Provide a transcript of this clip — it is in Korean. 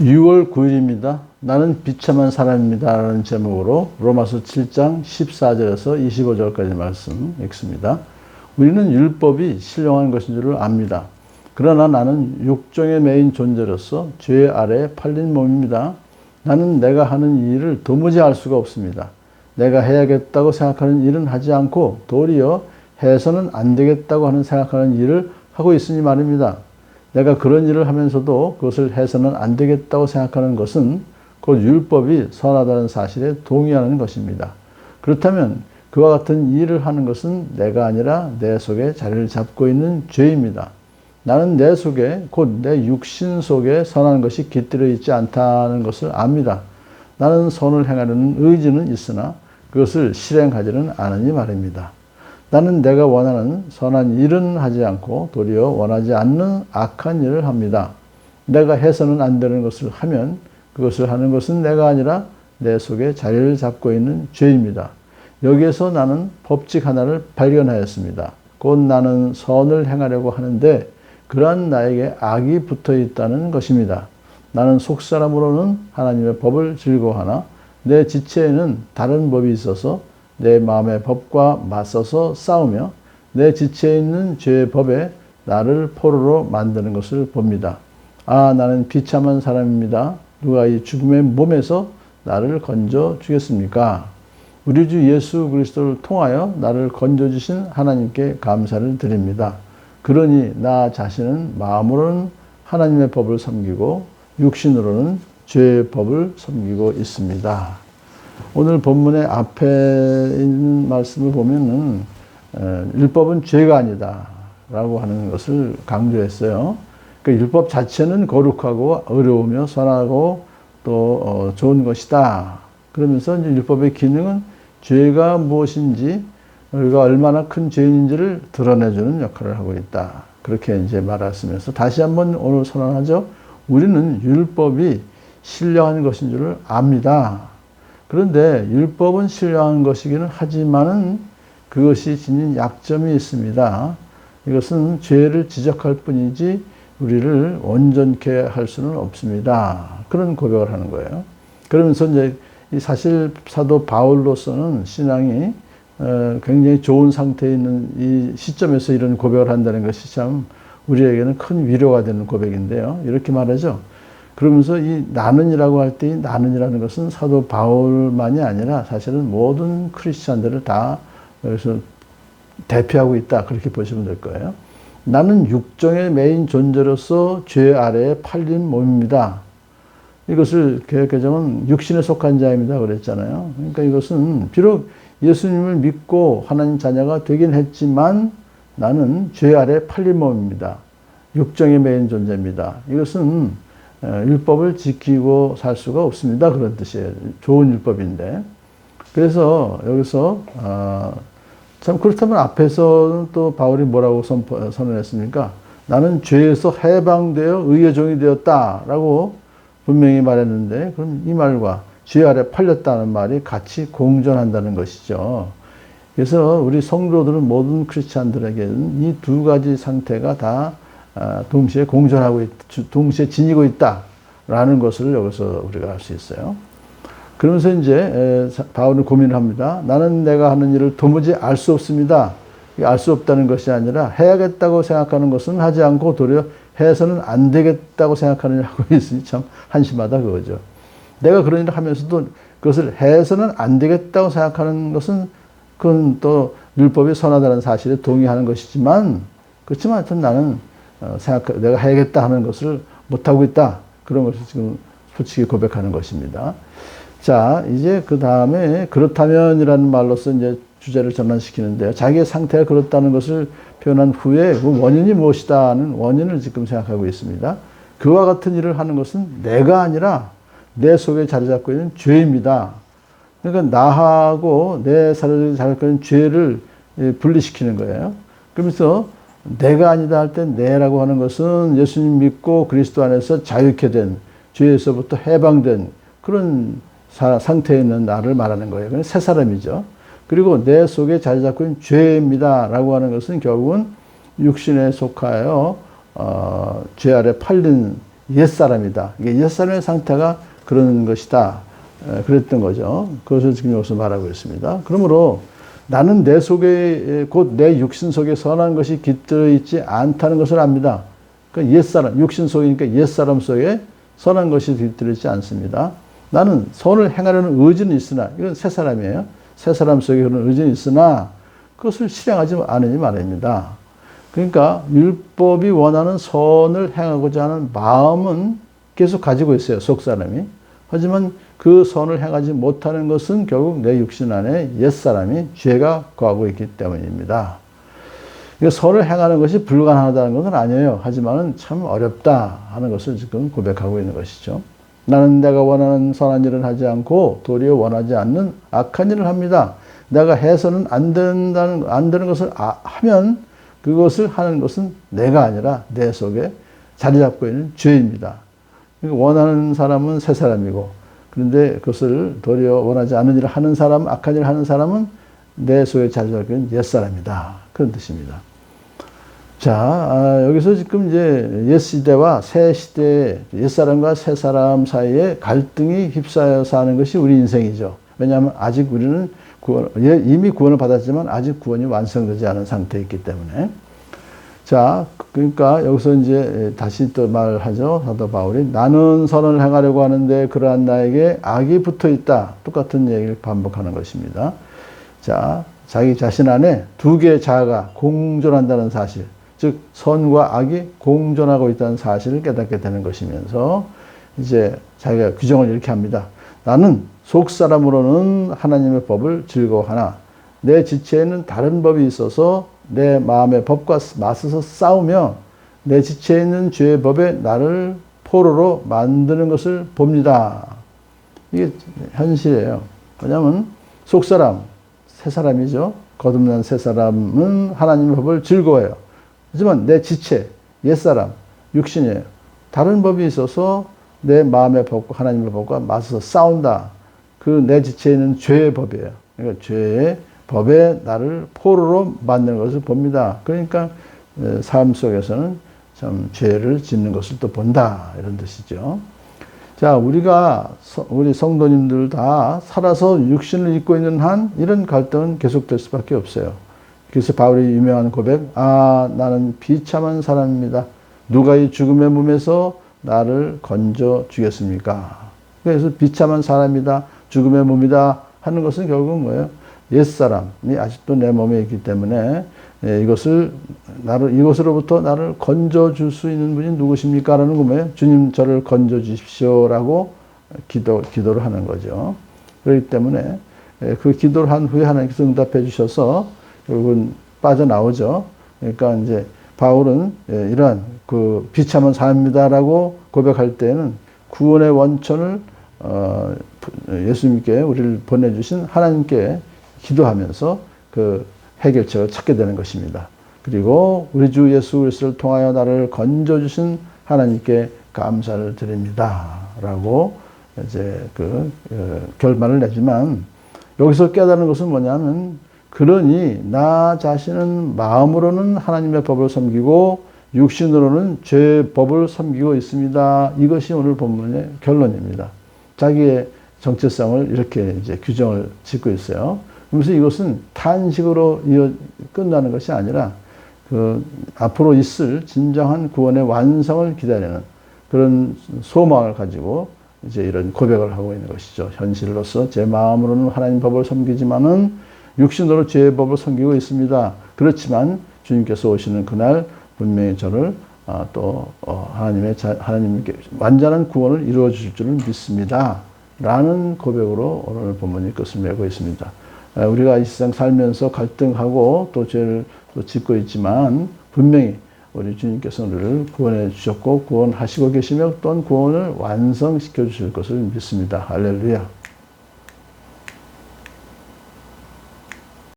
6월 9일입니다. 나는 비참한 사람입니다. 라는 제목으로 로마서 7장 14절에서 25절까지 말씀 읽습니다. 우리는 율법이 신령한 것인 줄 압니다. 그러나 나는 육종의 매인 존재로서 죄 아래에 팔린 몸입니다. 나는 내가 하는 일을 도무지 알 수가 없습니다. 내가 해야겠다고 생각하는 일은 하지 않고 도리어 해서는 안 되겠다고 하는 생각하는 일을 하고 있으니 말입니다. 내가 그런 일을 하면서도 그것을 해서는 안 되겠다고 생각하는 것은 곧 율법이 선하다는 사실에 동의하는 것입니다. 그렇다면 그와 같은 일을 하는 것은 내가 아니라 내 속에 자리를 잡고 있는 죄입니다. 나는 내 속에 곧 내 육신 속에 선한 것이 깃들어 있지 않다는 것을 압니다. 나는 선을 행하려는 의지는 있으나 그것을 실행하지는 않으니 말입니다. 나는 내가 원하는 선한 일은 하지 않고 도리어 원하지 않는 악한 일을 합니다. 내가 해서는 안 되는 것을 하면 그것을 하는 것은 내가 아니라 내 속에 자리를 잡고 있는 죄입니다. 여기에서 나는 법칙 하나를 발견하였습니다. 곧 나는 선을 행하려고 하는데 그러한 나에게 악이 붙어 있다는 것입니다. 나는 속사람으로는 하나님의 법을 즐거워하나 내 지체에는 다른 법이 있어서 내 마음의 법과 맞서서 싸우며 내 지체에 있는 죄의 법에 나를 포로로 만드는 것을 봅니다. 아, 나는 비참한 사람입니다. 누가 이 죽음의 몸에서 나를 건져 주겠습니까? 우리 주 예수 그리스도를 통하여 나를 건져 주신 하나님께 감사를 드립니다. 그러니 나 자신은 마음으로는 하나님의 법을 섬기고 육신으로는 죄의 법을 섬기고 있습니다. 오늘 본문의 앞에 있는 말씀을 보면은 율법은 죄가 아니다라고 하는 것을 강조했어요. 그 율법 자체는 거룩하고 어려우며 선하고 또 어, 좋은 것이다. 그러면서 이제 율법의 기능은 죄가 무엇인지 우리가 얼마나 큰 죄인인지를 드러내주는 역할을 하고 있다. 그렇게 이제 말하시면서 다시 한번 오늘 선언하죠. 우리는 율법이 신령한 것인 줄 압니다. 그런데 율법은 신령한 것이기는 하지만은 그것이 지닌 약점이 있습니다. 이것은 죄를 지적할 뿐이지 우리를 온전케 할 수는 없습니다. 그런 고백을 하는 거예요. 그러면서 이제 사실 사도 바울로서는 신앙이 어, 굉장히 좋은 상태에 있는 이 시점에서 이런 고백을 한다는 것이 참 우리에게는 큰 위로가 되는 고백인데요. 이렇게 말하죠. 그러면서 이 나는이라고 할 때 이 나는이라는 것은 사도 바울만이 아니라 사실은 모든 크리스찬들을 다 여기서 대표하고 있다. 그렇게 보시면 될 거예요. 나는 육정의 메인 존재로서 죄 아래에 팔린 몸입니다. 이것을 개혁개정은 육신에 속한 자입니다. 그랬잖아요. 그러니까 이것은 비록 예수님을 믿고 하나님 자녀가 되긴 했지만 나는 죄 아래 팔린 몸입니다. 육정의 메인 존재입니다. 이것은 율법을 지키고 살 수가 없습니다. 그런 뜻이에요. 좋은 율법인데. 그래서 여기서 어, 참 그렇다면 앞에서 또 바울이 뭐라고 선포, 선언했습니까? 나는 죄에서 해방되어 의의 종이 되었다라고 분명히 말했는데 그럼 이 말과 죄 아래 팔렸다는 말이 같이 공존한다는 것이죠. 그래서 우리 성도들은 모든 크리스찬들에게는 이 두 가지 상태가 다 아, 동시에 공존하고 있, 동시에 지니고 있다라는 것을 여기서 우리가 알 수 있어요. 그러면서 이제 바울은 고민을 합니다. 나는 내가 하는 일을 도무지 알 수 없습니다. 알 수 없다는 것이 아니라 해야겠다고 생각하는 것은 하지 않고 도리어 해서는 안 되겠다고 생각하는 일을 하고 있으니 참 한심하다 그거죠. 내가 그런 일을 하면서도 그것을 해서는 안 되겠다고 생각하는 것은 그건 또 율법이 선하다는 사실에 동의하는 것이지만 그렇지만 하여튼 나는 어, 생각 내가 해야겠다 하는 것을 못 하고 있다 그런 것을 지금 솔직히 고백하는 것입니다. 자 이제 그 다음에 그렇다면이라는 말로서 이제 주제를 전환시키는데요. 자기의 상태가 그렇다는 것을 표현한 후에 그 원인이 무엇이다는 원인을 지금 생각하고 있습니다. 그와 같은 일을 하는 것은 내가 아니라 내 속에 자리 잡고 있는 죄입니다. 그러니까 나하고 내 자리 잡고 있는 죄를 분리시키는 거예요. 그러면서 내가 아니다 할 때 내라고 하는 것은 예수님 믿고 그리스도 안에서 자유케 된 죄에서부터 해방된 그런 상태에 있는 나를 말하는 거예요. 새 사람이죠. 그리고 내 속에 자리 잡고 있는 죄입니다. 라고 하는 것은 결국은 육신에 속하여, 어, 죄 아래 팔린 옛사람이다. 이게 옛사람의 상태가 그런 것이다. 에, 그랬던 거죠. 그것을 지금 여기서 말하고 있습니다. 그러므로 나는 내 속에 곧 내 육신 속에 선한 것이 깃들어 있지 않다는 것을 압니다. 그 옛사람, 육신 속이니까 옛사람 속에 선한 것이 깃들어 있지 않습니다. 나는 선을 행하려는 의지는 있으나 이건 새 사람이에요. 새 사람 속에 그런 의지는 있으나 그것을 실행하지 않으니 말입니다. 그러니까 율법이 원하는 선을 행하고자 하는 마음은 계속 가지고 있어요. 속 사람이. 하지만 그 선을 행하지 못하는 것은 결국 내 육신 안에 옛사람이 죄가 거하고 있기 때문입니다. 이 선을 행하는 것이 불가능하다는 것은 아니에요. 하지만 참 어렵다 하는 것을 지금 고백하고 있는 것이죠. 나는 내가 원하는 선한 일을 하지 않고 도리어 원하지 않는 악한 일을 합니다. 내가 해서는 안 된다는 안 되는 것을 아, 하면 그것을 하는 것은 내가 아니라 내 속에 자리 잡고 있는 죄입니다. 그러니까 원하는 사람은 새 사람이고 그런데 그것을 도리어 원하지 않는 일을 하는 사람, 악한 일을 하는 사람은 내 속에 자리 잡고 있는 옛 사람이다. 그런 뜻입니다. 자, 아, 여기서 지금 이제 옛 시대와 새 시대, 옛 사람과 새 사람 사이에 갈등이 휩싸여 사는 것이 우리 인생이죠. 왜냐하면 아직 우리는 구원, 예, 이미 구원을 받았지만 아직 구원이 완성되지 않은 상태에 있기 때문에. 자, 그러니까 여기서 이제 다시 또 말하죠. 사도 바울이 나는 선을 행하려고 하는데 그러한 나에게 악이 붙어 있다. 똑같은 얘기를 반복하는 것입니다. 자, 자기 자신 안에 두 개의 자아가 공존한다는 사실. 즉 선과 악이 공존하고 있다는 사실을 깨닫게 되는 것이면서 이제 자기가 규정을 이렇게 합니다. 나는 속 사람으로는 하나님의 법을 즐거워하나 내 지체에는 다른 법이 있어서 내 마음의 법과 맞서서 싸우며 내 지체에 있는 죄의 법에 나를 포로로 만드는 것을 봅니다. 이게 현실이에요. 왜냐하면 속 사람, 새 사람이죠. 거듭난 새 사람은 하나님의 법을 즐거워해요. 하지만 내 지체, 옛사람, 육신이에요. 다른 법이 있어서 내 마음의 법과 하나님의 법과 맞서서 싸운다. 그 내 지체에는 죄의 법이에요. 그러니까 죄의 법에 나를 포로로 만드는 것을 봅니다. 그러니까 삶 속에서는 참 죄를 짓는 것을 또 본다. 이런 뜻이죠. 자, 우리가, 우리 성도님들 다 살아서 육신을 입고 있는 한 이런 갈등은 계속될 수밖에 없어요. 그래서 바울이 유명한 고백, 아, 나는 비참한 사람입니다. 누가 이 죽음의 몸에서 나를 건져 주겠습니까? 그래서 비참한 사람이다, 죽음의 몸이다 하는 것은 결국 뭐예요? 옛사람이 아직도 내 몸에 있기 때문에 예, 이것을 나를 이것으로부터 나를 건져 줄 수 있는 분이 누구십니까? 라는 거예요. 주님 저를 건져 주십시오라고 기도 기도를 하는 거죠. 그렇기 때문에 예, 그 기도를 한 후에 하나님께서 응답해 주셔서 결국은 빠져나오죠. 그러니까 이제 바울은 예, 이러한 그 비참한 삶이다라고 고백할 때는 구원의 원천을 어, 예수님께 우리를 보내주신 하나님께 기도하면서 그 해결책을 찾게 되는 것입니다. 그리고 우리 주 예수 그리스도를 통하여 나를 건져 주신 하나님께 감사를 드립니다. 라고 이제 그 어, 결말을 내지만 여기서 깨달은 것은 뭐냐면 그러니 나 자신은 마음으로는 하나님의 법을 섬기고 육신으로는 죄의 법을 섬기고 있습니다. 이것이 오늘 본문의 결론입니다. 자기의 정체성을 이렇게 이제 규정을 짓고 있어요. 그래서 이것은 탄식으로 이어 끝나는 것이 아니라 그 앞으로 있을 진정한 구원의 완성을 기다리는 그런 소망을 가지고 이제 이런 고백을 하고 있는 것이죠. 현실로서 제 마음으로는 하나님 법을 섬기지만은 육신으로 죄의 법을 섬기고 있습니다. 그렇지만 주님께서 오시는 그날 분명히 저를 아, 또 어, 하나님의 하나님께 완전한 구원을 이루어 주실 줄을 믿습니다. 라는 고백으로 오늘 본문이 끝을 맺고 있습니다. 아, 우리가 이 세상 살면서 갈등하고 또 죄를 또 짓고 있지만 분명히 우리 주님께서 우리를 구원해 주셨고 구원하시고 계시며 또한 구원을 완성시켜 주실 것을 믿습니다. 할렐루야.